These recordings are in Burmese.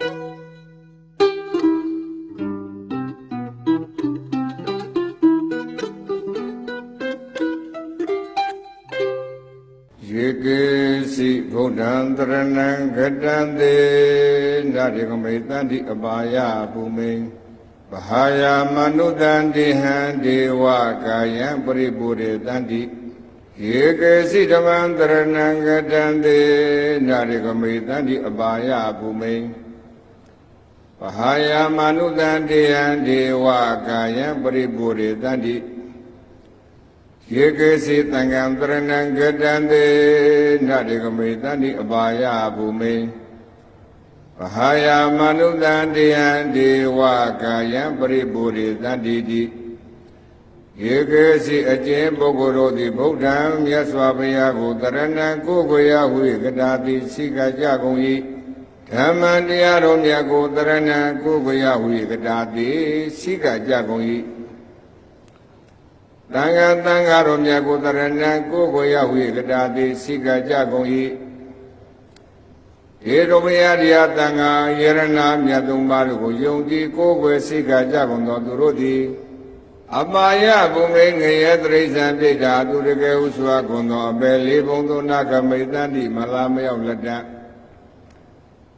ယေကေစီဗုဒ္ဓံတရဏံဂတံသေနာတိကမေတန္တိအပါယဘူမိံဗဟာယာမနုတန္တိဟံဒေဝကာယံပရိပုရေတန္တိယေကေစီဓမ္မံတရဏံဂတံသေနာတိကမေတန္တိအပါယဘူမိံ ဗဟာယာမနုတန္တိဟံဒေဝကာယံပရိပုရေတန္တိယေကေစီတံဃံတရဏံဂတံတေနတေကမေတန္တိအပါယဘူမိဗဟာယာမနုတံတေယံဒေဝကာယံပရိပုရိတန္တိတိယေကေစီအကျဉ်ပုဂ္ဂိုလ်တို့သည်ဗုဒ္ဓံမြတ်စွာဘုရားကိုတရဏံကိုယ်ကိုယ်ရဟု၍ကတာတိစိကကြကုန်၏ ဓမ္မံတရားတော်မြတ်ကိုတရဏံကိုယ်ကိုယ်ရဟု၍ကတာတိစိကကြကုန်၏တန်ခါတန်ခါတော်မြတ်ကိုတရဏံကိုယ်ကိုယ်ရဟု၍ကတာတိစိကကြကုန်၏ေရဘယတရားတန်ခါယရဏမြတ်သုံးပါးတို့ကိုယုံကြည်ကိုယ်ကိုယ်စိကကြကုန်သောသူတို့သည်အပါယဘုံငိငရေတရိစ္ဆန်ပြိတ္တာသူတကယ်ဟုစွာကုန်သောအပေလေးဘုံသောနာဂမိတန္တိမလာမရောက်လက်တံ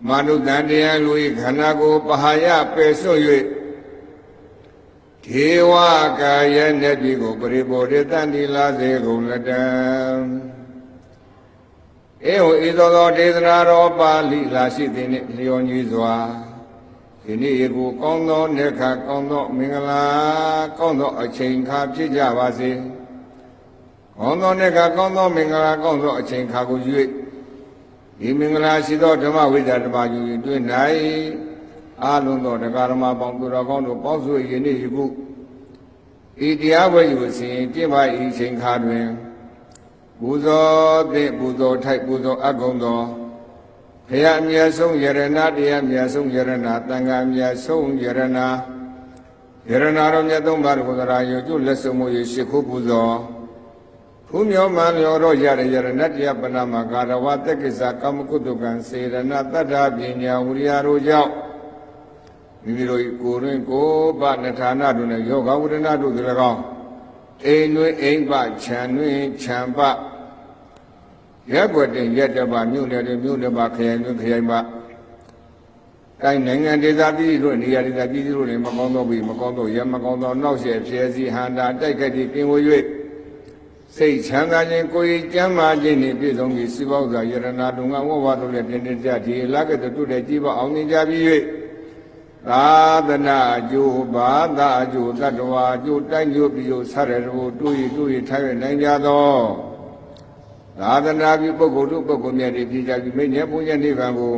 မနုတန်တရားလူ၏ခန္ဓာကိုယ်ပဟာယပယ်ဆွတ်၍ဒေဝကာယနဲ့ဒီကိုပရိဘောဓတန္တိလာစေကုန်လက်တံဧဝဤသောသောဒေသနာတော်ပါဠိလာရှိသည်နှင့်လျော်ညီစွာဒီနေ့ယခုကောင်းသောနေခါကောင်းသောမင်္ဂလာကောင်းသောအချိန်ခါဖြစ်ကြပါစေကောင်းသောနေခါကောင်းသောမင်္ဂလာကောင်းသောအချိန်ခါကို၍ ဒီမင်္ဂလာရှိသောဓမ္မဝိဒ္ဓဓမ္မယူရင်တွေ့၌အာလုံးသောတရားဓမ္မပေါင်းသူတော်ကောင်းတို့ပေါင်းစုယနေ့ယခုဤတရားဝဲယူစဉ်ကျင့်ပါဤချိန်ခါတွင်ပူဇော်သင့်ပူဇော်ထိုက်ပူဇော်အပ်ကုန်သောဘုရားအမြတ်ဆုံးယရဏတရားအမြတ်ဆုံးယရဏတန်ခါအမြတ်ဆုံးယရဏယရဏတော်မြတ်သုံးပါးကိုသရာယောကျွလက်ဆုံးမူ၍ရှ िख ုပူဇော် ဖူးမြောမှန်လျော်တော့ရတဲ့ယရဏတရားပဏမကာရဝတက္ကိစ္စကာမကုတ္တကံစေရဏတတ္ထာပညာဝိရိယတို့ကြောင့်မိမိတို့၏ကိုယ်တွင်ကိုယ်ပနထာနာတို့နှင့်ယောဂဝိရဏတို့သည်၎င်းအိမ်တွင်အိမ်ပခြံတွင်ခြံပရက်ွက်တင်ရက်တပမြို့နယ်တွင်မြို့နယ်ပခရိုင်တွင်ခရိုင်ပတိုင်းနိုင်ငံဒေသပြည်တို့နေရာဒေသပြည်တို့တွင်မကောင်းသောပြီးမကောင်းသောရမကောင်းသောနောက်ဆက်ဖြဲစည်းဟန္တာတိုက်ခိုက်သည့်ကင်ဝေ၍ စိတ်ချမ်းသာခြင်းကိုယ်ရည်ကျမ်းမာခြင်းနှင့်ပြည့်စုံပြီးစီးပွားစွာယရဏတုံကဝဝတို့လည်းပြည့်နေကြဒီလကတတုတဲ့ကြည်ပါအောင်မြင်ကြပြီး၍သာသနာအကျိုးဘာသာအကျိုးတတ္တဝါအကျိုးတိုင်းကျိုးပြီးလို့ဆရတော်တို့ရတို့ရထိုင်ရနိုင်ကြသောသာသနာပြုပုဂ္ဂိုလ်တို့ပုဂ္ဂိုလ်များတွေပြည်ကြပြီးမိညာဘုရားနိဗ္ဗာန်ကို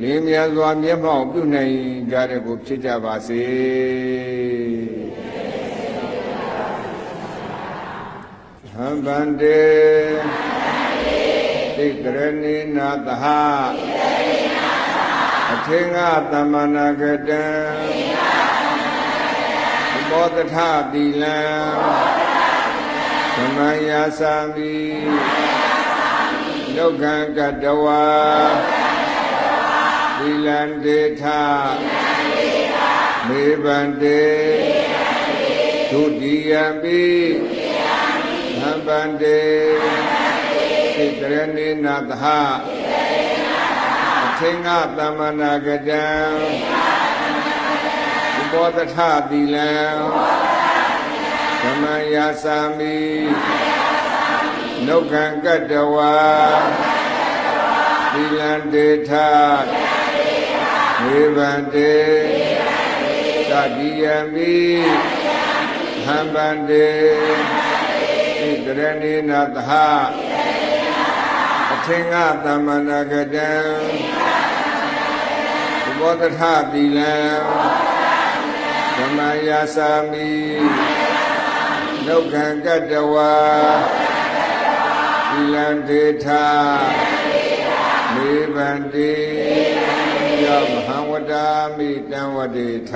လင်းမြတ်စွာမျက်မှောက်ပြုနိုင်ကြတဲ့ကိုဖြစ်ကြပါစေ ဟံဗန္တေတိကရဏိနာသဟအထင်္ဂသမ္မနာကတံဘောတထသီလံသမယာသာမိလောကံကတဝါသီလံတေထမေဗန္တေဒုတိယံပိ သံဗန္တေသိတရဏိနာသဟအထင်္ဂသမ္မနာကတံဥပောတထသီလံသမယာသာမိနုခံကတဝါသီလံတေထမေဗန္တေသတိယံမိဟံဗန္တေ ဣတရဏိနာသဟအထင်္ဂသမ္မနာကတံဥပောတထသီလံသမယာသာမိနုခံကတဝါသီလံတေထမေဗန္တေယမဟံဝတ္တာမိတံဝတေထ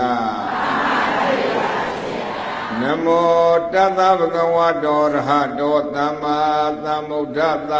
နမောတသဗ္ဗကဝတောရဟတောသမ္မာသမ္ဗုဒ္ဓတ္တ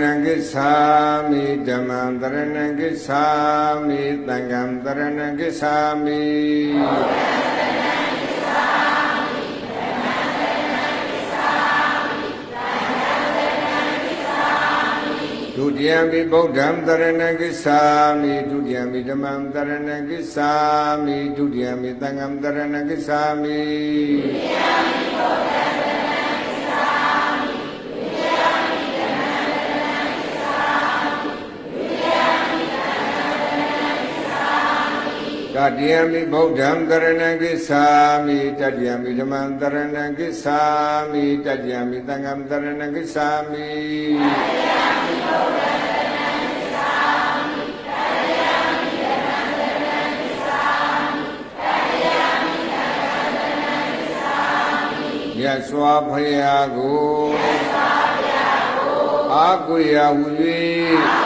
ဏံကိသာမိဓမ္မံတရဏံကိသာမိသံဃံတရဏံကိသာမိဒုတိယမိဗုဒ္ဓံတရဏံကိသာမိဒုတိယမိဓမ္မံတရဏံကိသာမိဒုတိယမိသံဃံတရဏံကိသာမိဒုတိယမိဗုဒ္ဓံ တတိယမိဗုဒ္ဓံတရဏံကိသာမိတတိယမိဓမ္မံတရဏံကိသာမိတတိယမိသံဃံတရဏံကိသာမိမြတ်စွာဘုရားကိုအာကိုရာဝ၍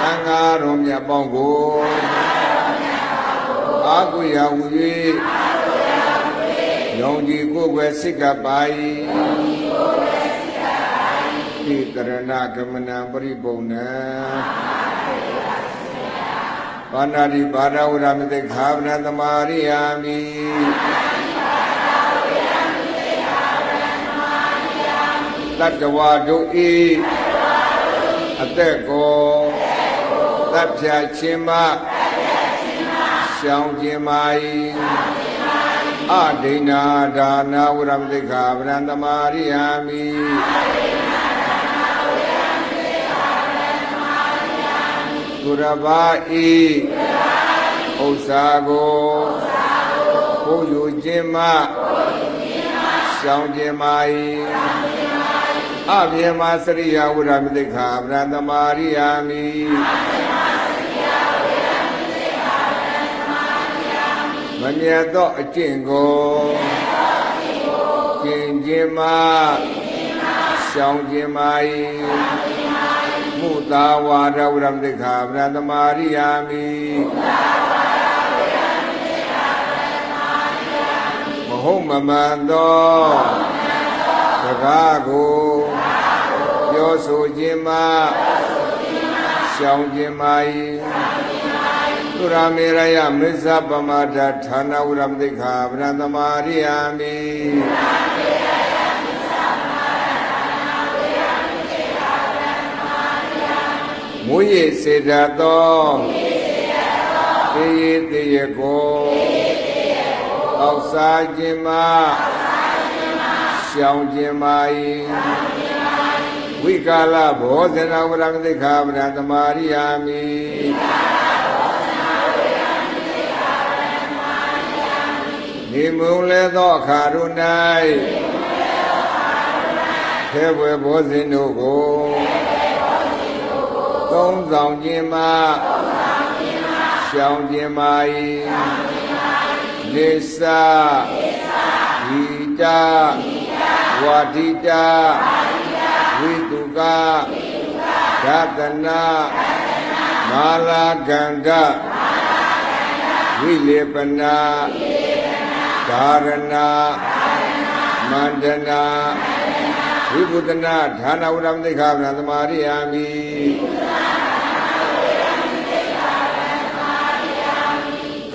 သံဃာတော်မြတ်ပေါင်းကိုအာကုရာဝ၍ယုံကြည်ကိုယ်ွယ်စိတ်ကပ်ပါ၏ဤတရဏကမနံပရိပုံဏံပါဏာတိပါဒဝရမတိခာဗနသမာရိယာမိတတ္တဝါတို့ဤအသက်ကို တပ်ဖြာခြင်းမရှောင်ခြင်းမာ၏အဒိဏဒါနာဝရမတိခာဗရံတမာရိယာမိသူရဘာဤဥစ္စာကိုကိုယူခြင်းမရှောင်ခြင်းမာ၏အပြေမစရိယဝရမတိခာဗရံတမာရိယာမိ မမြတ်သောအကျင့်ကိုကျင့်ခြင်းမှရှောင်ခြင်းမှ၏မုသာဝါဒဝရမတိခာဗရံတမာရိယာမိမဟုတ်မမှန်သောစကားကိုပြောဆိုခြင်းမှရှောင်ခြင်းမှ၏ သုရမေရယမစ္ဆပမဒဌာနဝရမတိခာဗရံတမာရိယာမိမူရစေတသောသေရသေရကိုအောက်စားခြင်းမှရှောင်ခြင်းမှ၏ဝိကာလဘောဇနဝရမတိခာဗရံတမာရိယာမိ နေမုံလဲသောအခါတို့၌ခဲဘွယ်ဘောဇင်တို့ကိုသုံးဆောင်ခြင်းမှရှောင်ခြင်းမှ၏နေစာဤတာဝါတိတာဝိတုကဒသနာမာလာကန္ဓဝိလေပနာ ဓာရဏမန္တနာဝိပုဒနာဌာနဝရမတိခာဗနာသမารိယာမိ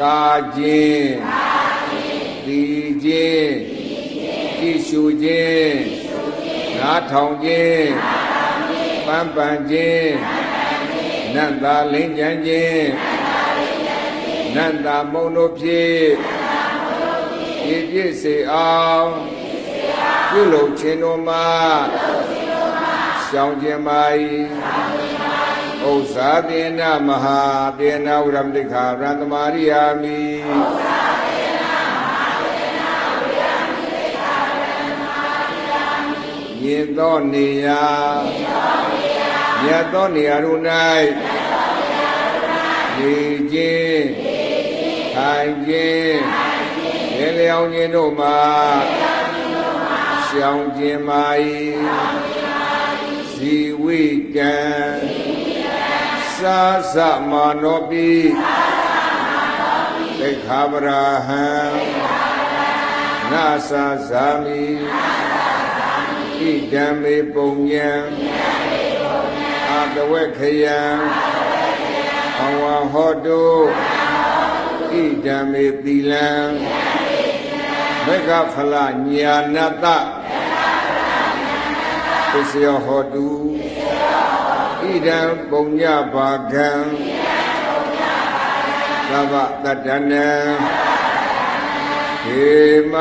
ကာခြင်းဒီခြင်းကြည်ရှုခြင်းနားထောင်ခြင်းပန်းပန်ခြင်းနတ်သာလင်းကြံခြင်းနတ်သာမုံတို့ဖြင့် ရည်ပြည့်စေအောင်ပြုလုပ်ခြင်းတို့မှာရှောင်ခြင်းပါ၏ဥစ္စာတေနမဟာတေနဝရမတိခာဗရံတမာရိယာမိမြင်သောနေရာမြတ်သောနေရာတို့၌နေခြင်းထိုင်ခြင်း လေလျောင်းခြင်းတို့မှာရှောင်ခြင်းမာ၏ဇီဝိတံသာသမနောပိသိက္ခာပရာဟံနာသာဇာမိဣဒံမေပုံညံအာတဝေခယံအဝံဟောတုဣဒံမေသီလံ မေဃဖလညာနတပစ္စယဟောတုဣဒံပုံညဘာကံသဗ္ဗတတ္တနံဟေမ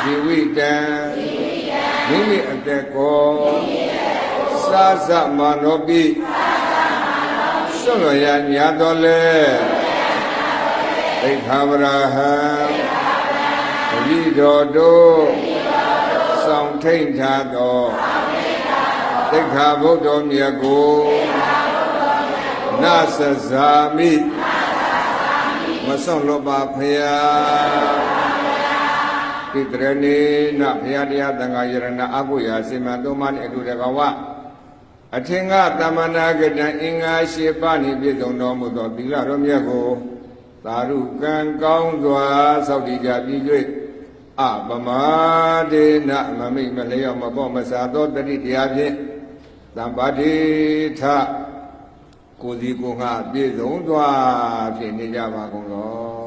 ဇီဝိတံမိမိအသက်ကိုသာသမနောပိဆွတ်လျာညာတော်လဲသိက္ခာပရာဟံ တတိတော်တို့ဆောင်ထိန်ထားသောသိက္ခာဘုဒ္ဓမြတ်ကိုနသဇာမိမဆုံးလောပါဖယားဣတရဏေနဘုရားတရားသံဃာယရဏအဘုရာစေမံသုံးပါးနှင့်အတူတကဝအထင်ကတမနာကတံအင်္ဂါရှိပါးနှင့်ပြည့်စုံတော်မူသောသီလတော်မြတ်ကို သာရုကံကောင်းစွာစောင့်တည်ကြပြီး၍အပမဒေနမမိတ်မလျော့မပေါ့မစားသောတတိတရားဖြင့်သံပါတိထကိုယ်စီကိုယ်ငှပြည့်စုံစွာဖြစ်နေကြပါကုန်လော